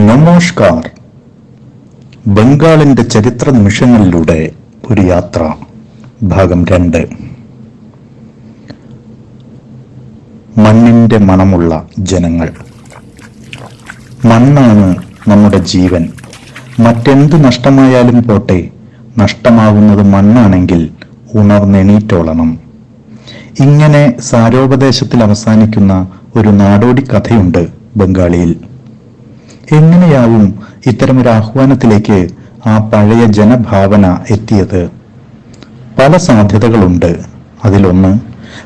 നമസ്കാർ ബംഗാളിന്റെ ചരിത്ര നിമിഷങ്ങളിലൂടെ ഒരു യാത്ര. ഭാഗം രണ്ട്. മണ്ണിന്റെ മണമുള്ള ജനങ്ങൾ. മണ്ണാണ് നമ്മുടെ ജീവൻ. മറ്റെന്ത് നഷ്ടമായാലും പോട്ടെ നഷ്ടമാകുന്നത് മണ്ണാണെങ്കിൽ ഉണർന്നെണീറ്റോളണം. ഇങ്ങനെ സാരോപദേശത്തിൽ അവസാനിക്കുന്ന ഒരു നാടോടി കഥയുണ്ട് ബംഗാളിയിൽ. എങ്ങനെയാവും ഇത്തരമൊരു ആഹ്വാനത്തിലേക്ക് ആ പഴയ ജനഭാവന എത്തിയത്? പല സാധ്യതകളുണ്ട്. അതിലൊന്ന്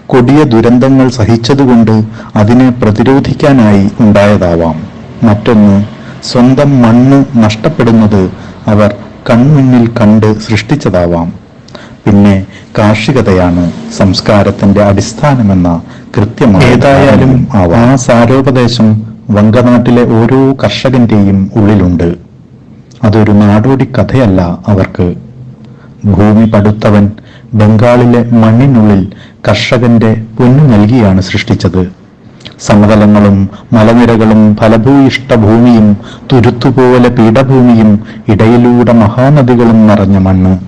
കൊടിയ ദുരന്തങ്ങൾ സഹിച്ചതുകൊണ്ട് അതിനെ പ്രതിരോധിക്കാനായി ഉണ്ടായതാവാം. മറ്റൊന്ന് സ്വന്തം മണ്ണ് നഷ്ടപ്പെടുന്നത് അവർ കൺമുന്നിൽ കണ്ട് സൃഷ്ടിച്ചതാവാം. പിന്നെ കാർഷികതയാണ് സംസ്കാരത്തിന്റെ അടിസ്ഥാനമെന്ന കൃത്യമായ ഏതായാലും ആ സാരോപദേശം വങ്കനാട്ടിലെ ഓരോ കർഷകന്റെയും ഉള്ളിലുണ്ട്. അതൊരു നാടോടി കഥയല്ല അവർക്ക്. ഭൂമി പടുത്തവൻ ബംഗാളിലെ മണ്ണിനുള്ളിൽ കർഷകന്റെ പൊന്നു നൽകിയാണ് സൃഷ്ടിച്ചത്. സമതലങ്ങളും മലനിരകളും ഫലഭൂയിഷ്ട ഭൂമിയും തുരുത്തുപോലെ പീഠഭൂമിയും ഇടയിലൂടെ മഹാനദികളും നിറഞ്ഞ മണ്ണ്.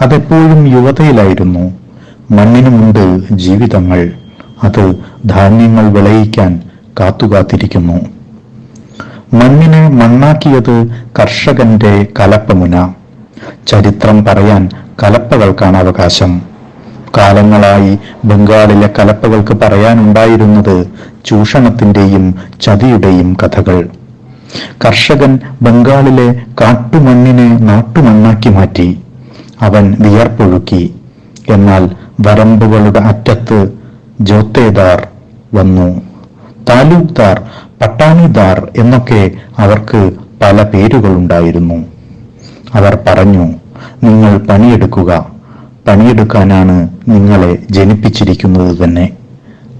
അതെപ്പോഴും യുവതയിലായിരുന്നു. മണ്ണിനുമുണ്ട് ജീവിതങ്ങൾ. അത് ധാന്യങ്ങൾ വിളയിക്കാൻ കാത്തുകാത്തിരിക്കുന്നു. മണ്ണിനെ മണ്ണാക്കിയത് കർഷകന്റെ കലപ്പമുന. ചരിത്രം പറയാൻ കലപ്പകൾക്കാണ് അവകാശം. കാലങ്ങളായി ബംഗാളിലെ കലപ്പകൾക്ക് പറയാനുണ്ടായിരുന്നത് ചൂഷണത്തിന്റെയും ചതിയുടെയും കഥകൾ. കർഷകൻ ബംഗാളിലെ കാട്ടുമണ്ണിനെ നാട്ടുമണ്ണാക്കി മാറ്റി. അവൻ വിയർപ്പൊഴുക്കി. എന്നാൽ വരമ്പുകളുടെ അറ്റത്ത് ജോത്തേദാർ വന്നു. താലൂക്ദാർ പട്ടാണിദാർ എന്നൊക്കെ അവർക്ക് പല പേരുകളുണ്ടായിരുന്നു. അവർ പറഞ്ഞു നിങ്ങൾ പണിയെടുക്കുക. പണിയെടുക്കാനാണ് നിങ്ങളെ ജനിപ്പിച്ചിരിക്കുന്നത് തന്നെ.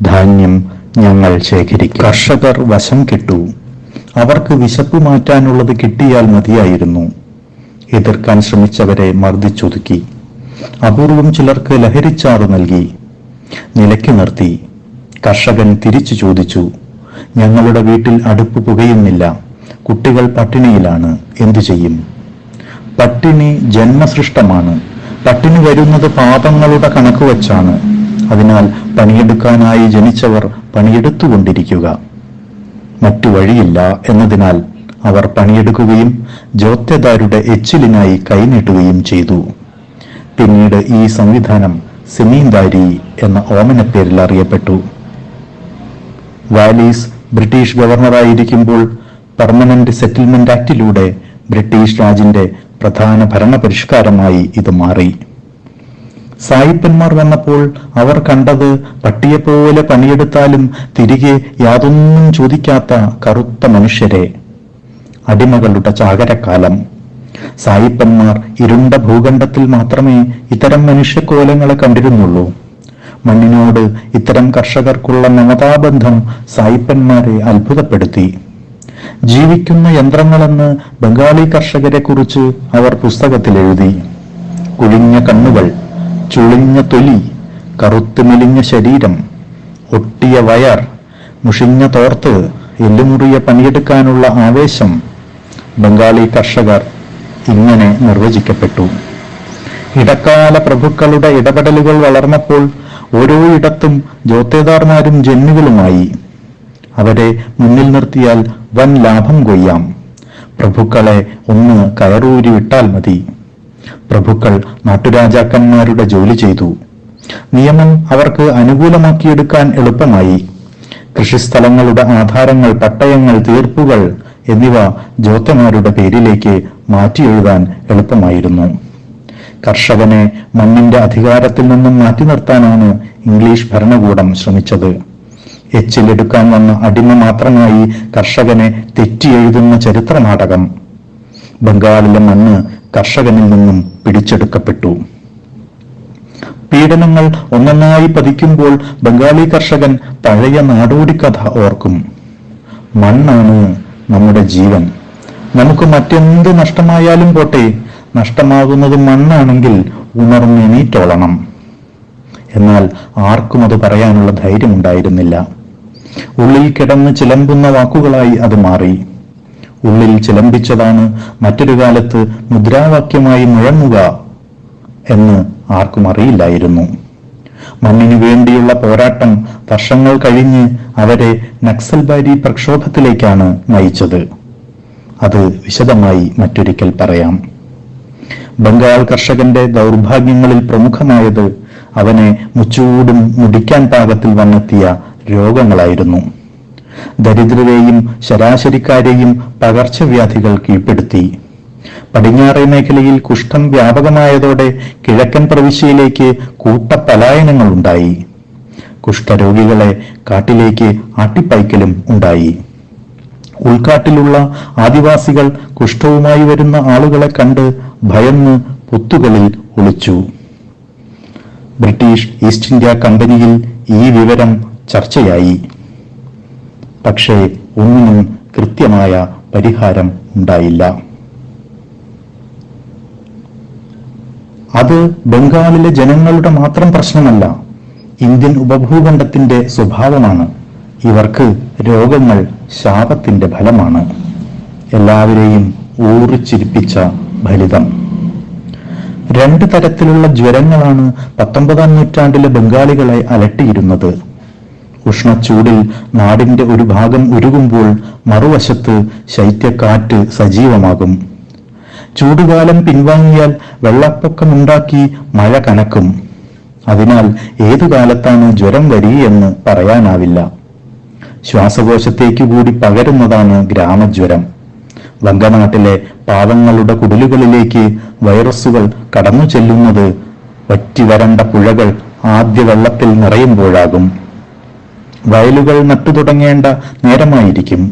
ധാന്യം ഞങ്ങൾ ശേഖരിക്കും. കർഷകർ വശം കിട്ടു. അവർക്ക് വിശപ്പ് മാറ്റാനുള്ളത് കിട്ടിയാൽ മതിയായിരുന്നു. എതിർക്കാൻ ശ്രമിച്ചവരെ മർദ്ദിച്ചൊതുക്കി. അപൂർവം ചിലർക്ക് ലഹരിച്ചാറ് നൽകി. നിലയ്ക്ക് നിർത്തി. കർഷകൻ തിരിച്ചു ചോദിച്ചു ഞങ്ങളുടെ വീട്ടിൽ അടുപ്പ് പുകയുന്നില്ല കുട്ടികൾ പട്ടിണിയിലാണ് എന്തു ചെയ്യും? പട്ടിണി ജന്മസൃഷ്ടമാണ് പട്ടിണി വരുന്നത് പാപങ്ങളുടെ കണക്ക് വച്ചാണ് അതിനാൽ പണിയെടുക്കാനായി ജനിച്ചവർ പണിയെടുത്തുകൊണ്ടിരിക്കുക. മറ്റു വഴിയില്ല എന്നതിനാൽ അവർ പണിയെടുക്കുകയും ജോത്യദാരുടെ എച്ചിലിനായി കൈനീട്ടുകയും ചെയ്തു. പിന്നീട് ഈ സംവിധാനം സെമീന്ദാരി എന്ന ഓമനപ്പേരിൽ അറിയപ്പെട്ടു. വാലീസ് ബ്രിട്ടീഷ് ഗവർണറായിരിക്കുമ്പോൾ പെർമനന്റ് സെറ്റിൽമെന്റ് ആക്ടിലൂടെ ബ്രിട്ടീഷ് രാജിന്റെ പ്രധാന ഭരണപരിഷ്കാരമായി ഇത് മാറി. സായിപ്പന്മാർ വന്നപ്പോൾ അവർ കണ്ടത് പട്ടിയെപ്പോലെ പണിയെടുത്താലും തിരികെ യാതൊന്നും ചോദിക്കാത്ത കറുത്ത മനുഷ്യരെ. അടിമകളുടെ ചാകരക്കാലം. സായിപ്പന്മാർ ഇരുണ്ട ഭൂഖണ്ഡത്തിൽ മാത്രമേ ഇത്തരം മനുഷ്യക്കോലങ്ങളെ കണ്ടിരുന്നുള്ളൂ. മണ്ണിനോട് ഇത്തരം കർഷകർക്കുള്ള മമതാബന്ധം സായിപ്പന്മാരെ അത്ഭുതപ്പെടുത്തി. ജീവിക്കുന്ന യന്ത്രങ്ങളെന്ന് ബംഗാളി കർഷകരെ കുറിച്ച് അവർ പുസ്തകത്തിൽ എഴുതി. കുഴിഞ്ഞ കണ്ണുകൾ ചുളിഞ്ഞ തൊലി കറുത്ത് മെലിഞ്ഞ ശരീരം ഒട്ടിയ വയർ മുഷിഞ്ഞ തോർത്ത് എല്ലുമുറിയ പണിയെടുക്കാനുള്ള ആവേശം ബംഗാളി കർഷകർ ഇങ്ങനെ നിർവചിക്കപ്പെട്ടു. ഇടക്കാല പ്രഭുക്കളുടെ ഇടപെടലുകൾ വളർന്നപ്പോൾ ഓരോ ഇടത്തും ജോത്തേദാർമാരും ജന്മികളുമായി. അവരെ മുന്നിൽ നിർത്തിയാൽ വൻ ലാഭം കൊയ്യാം. പ്രഭുക്കളെ ഒന്ന് കയറൂരി വിട്ടാൽ മതി. പ്രഭുക്കൾ നാട്ടുരാജാക്കന്മാരുടെ ജോലി ചെയ്തു. നിയമം അവർക്ക് അനുകൂലമാക്കിയെടുക്കാൻ എളുപ്പമായി. കൃഷിസ്ഥലങ്ങളുടെ ആധാരങ്ങൾ പട്ടയങ്ങൾ തീർപ്പുകൾ എന്നിവ ജോത്തമാരുടെ പേരിലേക്ക് മാറ്റിയെഴുതാൻ എളുപ്പമായിരുന്നു. കർഷകനെ മണ്ണിന്റെ അധികാരത്തിൽ നിന്നും മാറ്റി നിർത്താനാണ് ഇംഗ്ലീഷ് ഭരണകൂടം ശ്രമിച്ചത്. എച്ചിലെടുക്കാൻ വന്ന അടിമ മാത്രമായി കർഷകനെ തെറ്റിയെഴുതുന്ന ചരിത്ര നാടകം ബംഗാളിലെ മണ്ണ് കർഷകനിൽ നിന്നും പിടിച്ചെടുക്കപ്പെട്ടു. പീഡനങ്ങൾ ഒന്നൊന്നായി പതിക്കുമ്പോൾ ബംഗാളി കർഷകൻ പഴയ നാടോടി കഥ ഓർക്കും. മണ്ണാണ് നമ്മുടെ ജീവൻ. നമുക്ക് മറ്റെന്ത് നഷ്ടമായാലും പോട്ടെ നഷ്ടമാകുന്നത് മണ്ണാണെങ്കിൽ ഉണർന്നെണീറ്റോളണം എന്നാൽ ആർക്കും അത് പറയാനുള്ള ധൈര്യം ഉണ്ടായിരുന്നില്ല ഉള്ളിൽ കിടന്ന് ചിലമ്പുന്ന വാക്കുകളായി അത് മാറി. ഉള്ളിൽ ചിലമ്പിച്ചതാണ് മറ്റൊരു കാലത്ത് മുദ്രാവാക്യമായി മുഴങ്ങുക എന്ന് ആർക്കും അറിയില്ലായിരുന്നു. മണ്ണിനു വേണ്ടിയുള്ള പോരാട്ടം വർഷങ്ങൾ കഴിഞ്ഞ് അവരെ നക്സൽബാരി പ്രക്ഷോഭത്തിലേക്കാണ് നയിച്ചത്. അത് വിശദമായി മറ്റൊരിക്കൽ പറയാം. ബംഗാൾ കർഷകന്റെ ദൗർഭാഗ്യങ്ങളിൽ പ്രമുഖമായത് അവനെ മുച്ചൂടും മുടിക്കാൻ പാകത്തിൽ വന്നെത്തിയ രോഗങ്ങളായിരുന്നു. ദരിദ്രരെയും ശരാശരിക്കാരെയും പകർച്ചവ്യാധികൾ കീഴ്പ്പെടുത്തി. പടിഞ്ഞാറേ മേഖലയിൽ കുഷ്ഠം വ്യാപകമായതോടെ കിഴക്കൻ പ്രവിശ്യയിലേക്ക് കൂട്ടപലായനങ്ങളുണ്ടായി. കുഷ്ഠരോഗികളെ കാട്ടിലേക്ക് ആട്ടിപ്പയക്കലും ഉണ്ടായി. ഉൾക്കാട്ടിലുള്ള ആദിവാസികൾ കുഷ്ഠവുമായി വരുന്ന ആളുകളെ കണ്ട് ഭയന്ന് പൊത്തുകളിൽ ഒളിച്ചു. ബ്രിട്ടീഷ് ഈസ്റ്റ് ഇന്ത്യ കമ്പനിയിൽ ഈ വിവരം ചർച്ചയായി. പക്ഷേ ഒന്നിനും കൃത്യമായ പരിഹാരം ഉണ്ടായില്ല. അത് ബംഗാളിലെ ജനങ്ങളുടെ മാത്രം പ്രശ്നമല്ല ഇന്ത്യൻ ഉപഭൂഖണ്ഡത്തിന്റെ സ്വഭാവമാണ്. ഇവർക്ക് രോഗങ്ങൾ ശാപത്തിന്റെ ഫലമാണ്. എല്ലാവരെയും ഊറിച്ചിരിപ്പിച്ച ഫലിതം. രണ്ട് തരത്തിലുള്ള ജ്വരങ്ങളാണ് പത്തൊമ്പതാം നൂറ്റാണ്ടിലെ ബംഗാളികളെ അലട്ടിയിരുന്നത്. ഉഷ്ണച്ചൂടിൽ നാടിന്റെ ഒരു ഭാഗം ഉരുകുമ്പോൾ മറുവശത്ത് ശൈത്യക്കാറ്റ് സജീവമാകും. ചൂടുകാലം പിൻവാങ്ങിയാൽ വെള്ളപ്പൊക്കമുണ്ടാക്കി മഴ കനക്കും. അതിനാൽ ഏതു കാലത്താണ് ജ്വരം വരികയെന്ന് പറയാനാവില്ല. ശ്വാസകോശത്തേക്ക് കൂടി പകരുന്നതാണ് ഗ്രാമജ്വരം. വങ്കനാട്ടിലെ പാവങ്ങളുടെ കുടലുകളിലേക്ക് വൈറസുകൾ കടന്നു ചെല്ലുന്നത് വറ്റി വരണ്ട പുഴകൾ ആദ്യ വെള്ളത്തിൽ നിറയുമ്പോഴാകും. വയലുകൾ നട്ടു തുടങ്ങേണ്ട നേരമായിരിക്കും.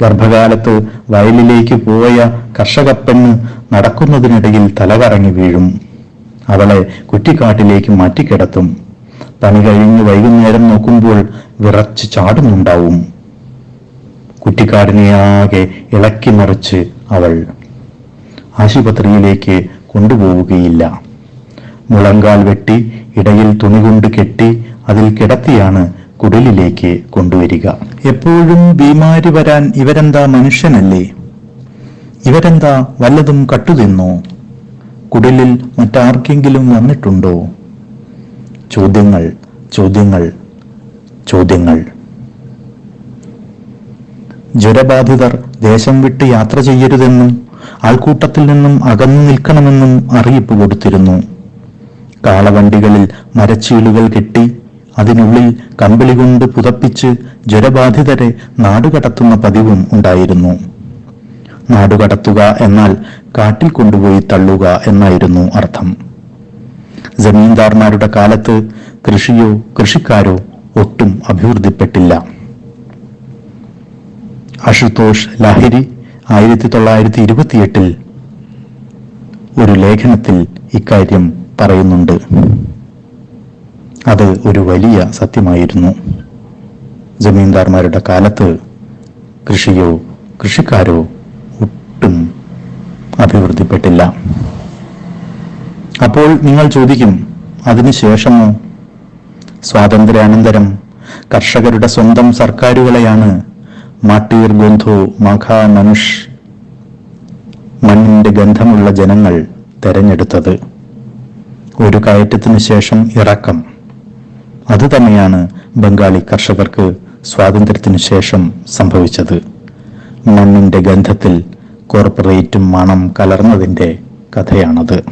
ഗർഭകാലത്ത് വയലിലേക്ക് പോയ കർഷകപ്പെണ്ണ് നടക്കുന്നതിനിടയിൽ തലകറങ്ങി വീഴും. അവളെ കുറ്റിക്കാട്ടിലേക്ക് മാറ്റിക്കിടത്തും. പണി കഴിഞ്ഞ് വൈകുന്നേരം നോക്കുമ്പോൾ വിറച്ച് ചാടുന്നുണ്ടാവും. കുറ്റിക്കാടിനെയാകെ ഇളക്കി മറിച്ച് അവൾ ആശുപത്രിയിലേക്ക് കൊണ്ടുപോവുകയില്ല. മുളങ്കാൽ വെട്ടി ഇടയിൽ തുണി കൊണ്ട് കെട്ടി അതിൽ കിടത്തിയാണ് കുടലിലേക്ക് കൊണ്ടുവരിക. എപ്പോഴും ബീമാരി വരാൻ ഇവരെന്താ മനുഷ്യനല്ലേ? ഇവരെന്താ വല്ലതും കട്ടുതിന്നോ? കുടലിൽ മറ്റാർക്കെങ്കിലും വന്നിട്ടുണ്ടോ? ചോദ്യങ്ങൾ ചോദ്യങ്ങൾ ചോദ്യങ്ങൾ. ജ്വരബാധിതർ ദേശം വിട്ട് യാത്ര ചെയ്യരുതെന്നും ആൾക്കൂട്ടത്തിൽ നിന്നും അകന്നു നിൽക്കണമെന്നും അറിയിപ്പ് കൊടുത്തിരുന്നു. കാളവണ്ടികളിൽ മരച്ചീളുകൾ കെട്ടി അതിനുള്ളിൽ കമ്പിളി കൊണ്ട് പുതപ്പിച്ച് ജ്വരബാധിതരെ നാടുകടത്തുന്ന പതിവും ഉണ്ടായിരുന്നു. നാടുകടത്തുക എന്നാൽ കാട്ടിൽ കൊണ്ടുപോയി തള്ളുക എന്നായിരുന്നു അർത്ഥം. ജമീന്ദാർമാരുടെ കാലത്ത് കൃഷിയോ കൃഷിക്കാരോ ഒട്ടും അഭിവൃദ്ധിപ്പെട്ടില്ല. അഷുതോഷ് ലാഹിരി ആയിരത്തി തൊള്ളായിരത്തി ഇരുപത്തിയെട്ടിൽ ഒരു ലേഖനത്തിൽ ഇക്കാര്യം പറയുന്നുണ്ട്. അത് ഒരു വലിയ സത്യമായിരുന്നു. ജമീന്ദാർമാരുടെ കാലത്ത് കൃഷിയോ കൃഷിക്കാരോ ഒട്ടും അഭിവൃദ്ധിപ്പെട്ടില്ല. അപ്പോൾ നിങ്ങൾ ചോദിക്കും അതിനുശേഷമോ സ്വാതന്ത്ര്യാനന്തരം കർഷകരുടെ സ്വന്തം സർക്കാരുകളെയാണ് മാട്ടീർ ഗന്ധോ മഖാ മനുഷ് മണ്ണിന്റെ ഗന്ധമുള്ള ജനങ്ങൾ തെരഞ്ഞെടുത്തത്. ഒരു കയറ്റത്തിനു ശേഷം ഇറക്കം. അത് തന്നെയാണ് ബംഗാളി കർഷകർക്ക് സ്വാതന്ത്ര്യത്തിനു ശേഷം സംഭവിച്ചത്. മണ്ണിന്റെ ഗന്ധത്തിൽ കോർപ്പറേറ്റും മണം കലർന്നതിന്റെ കഥയാണത്.